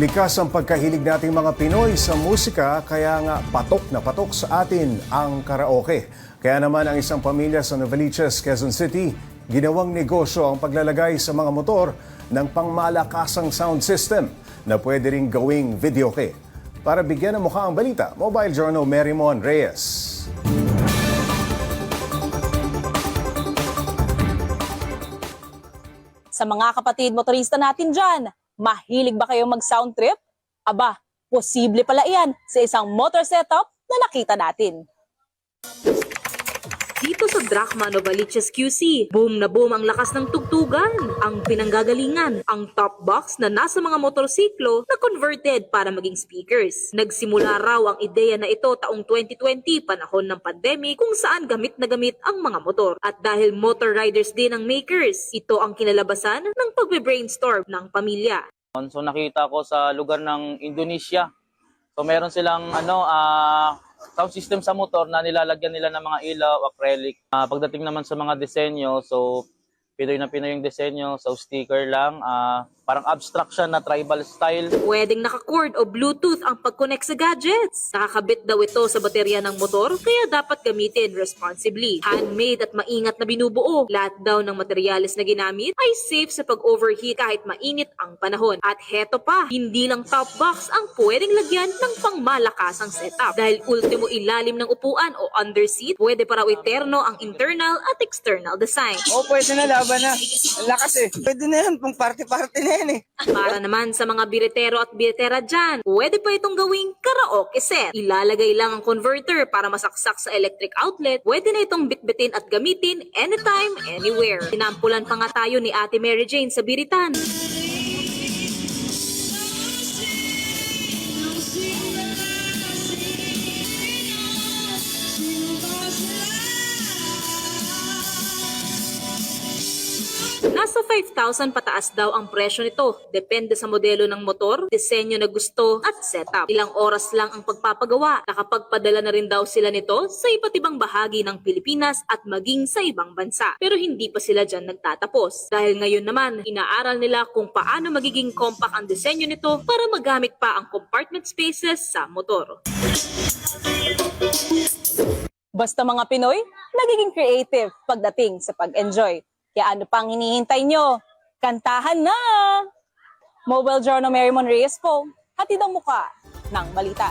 Likas ang pagkahilig nating mga Pinoy sa musika kaya nga patok na patok sa atin ang karaoke. Kaya naman ang isang pamilya sa Novaliches, Quezon City, ginawang negosyo ang paglalagay sa mga motor ng pangmalakasang sound system na pwede ring gawing videoke. Para bigyan ng mukha ang balita, Mobile Journal Marymon Reyes. Sa mga kapatid motorista natin dyan, mahilig ba kayo mag-sound trip? Aba, posible pala iyan sa isang motor setup na nakita natin. Dito sa Drachma Novaliches QC, boom na boom ang lakas ng tugtugan, ang pinanggagalingan, ang top box na nasa mga motorsiklo na converted para maging speakers. Nagsimula raw ang ideya na ito taong 2020, panahon ng pandemic, kung saan gamit na gamit ang mga motor. At dahil motor riders din ang makers, ito ang kinalabasan ng pagbe-brainstorm ng pamilya. So nakita ko sa lugar ng Indonesia. So meron silang ano ah sound system sa motor na nilalagyan nila ng mga ilaw, acrylic. Ah, pagdating naman sa mga disenyo, so Pinoy na Pinoy yung disenyo, so sticker lang, ah, parang abstract siya na tribal style. Pwedeng naka-cord o Bluetooth ang pag-connect sa gadgets. Nakakabit daw ito sa baterya ng motor kaya dapat gamitin responsibly. Handmade at maingat na binubuo. Lahat daw ng materyales na ginamit ay safe sa pag-overheat kahit mainit ang panahon. At heto pa, hindi lang top box ang pwedeng lagyan ng pangmalakasang setup. Dahil ultimo ilalim ng upuan o underseat, pwede pa raw iterno ang internal at external design. Oo, pwede na laban na. Ang lakas eh. Pwede na yan, pang party-party na yan eh. Para naman sa mga biretero at biretera dyan, pwede pa itong gawing karaoke set. Ilalagay lang ang converter para masaksak sa electric outlet. Pwede na itong bitbitin at gamitin anytime, anywhere. Sinampulan pa nga tayo ni Ate Mary Jane sa Biritan. Nasa 5,000 pataas daw ang presyo nito. Depende sa modelo ng motor, disenyo na gusto at setup. Ilang oras lang ang pagpapagawa. Nakapagpadala na rin daw sila nito sa iba't ibang bahagi ng Pilipinas at maging sa ibang bansa. Pero hindi pa sila dyan nagtatapos. Dahil ngayon naman, inaaral nila kung paano magiging compact ang disenyo nito para magamit pa ang compartment spaces sa motor. Basta mga Pinoy, nagiging creative pagdating sa pag-enjoy. Kaya ano pang hinihintay nyo? Kantahan na! Mobile Journal Marymon Reyes po, hatid ang muka ng balita.